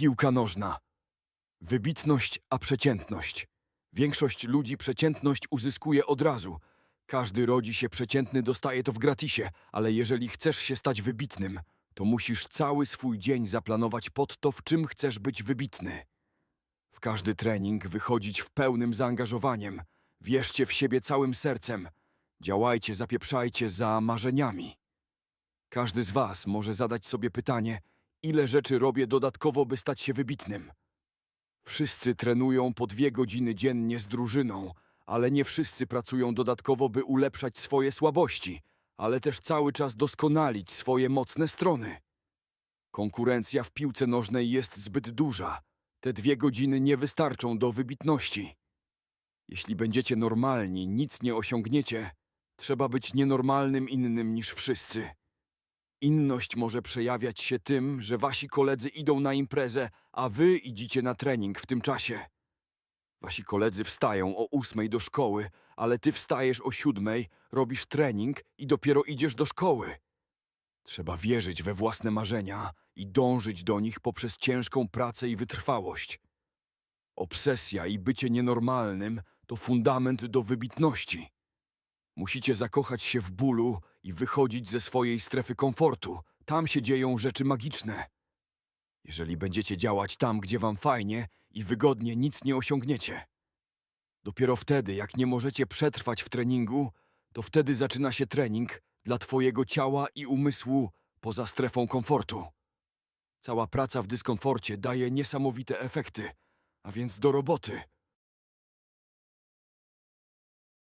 Piłka nożna. Wybitność, a przeciętność. Większość ludzi przeciętność uzyskuje od razu. Każdy rodzi się przeciętny, dostaje to w gratisie, ale jeżeli chcesz się stać wybitnym, to musisz cały swój dzień zaplanować pod to, w czym chcesz być wybitny. W każdy trening wychodzić w pełnym zaangażowaniem. Wierzcie w siebie całym sercem. Działajcie, zapieprzajcie za marzeniami. Każdy z Was może zadać sobie pytanie, ile rzeczy robię dodatkowo, by stać się wybitnym. Wszyscy trenują po dwie godziny dziennie z drużyną, ale nie wszyscy pracują dodatkowo, by ulepszać swoje słabości, ale też cały czas doskonalić swoje mocne strony. Konkurencja w piłce nożnej jest zbyt duża. Te dwie godziny nie wystarczą do wybitności. Jeśli będziecie normalni, nic nie osiągniecie. Trzeba być nienormalnym innym niż wszyscy. Inność może przejawiać się tym, że wasi koledzy idą na imprezę, a wy idziecie na trening w tym czasie. Wasi koledzy wstają o ósmej do szkoły, ale ty wstajesz o siódmej, robisz trening i dopiero idziesz do szkoły. Trzeba wierzyć we własne marzenia i dążyć do nich poprzez ciężką pracę i wytrwałość. Obsesja i bycie nienormalnym to fundament do wybitności. Musicie zakochać się w bólu i wychodzić ze swojej strefy komfortu. Tam się dzieją rzeczy magiczne. Jeżeli będziecie działać tam, gdzie wam fajnie i wygodnie, nic nie osiągniecie. Dopiero wtedy, jak nie możecie przetrwać w treningu, to wtedy zaczyna się trening dla twojego ciała i umysłu poza strefą komfortu. Cała praca w dyskomforcie daje niesamowite efekty, a więc do roboty.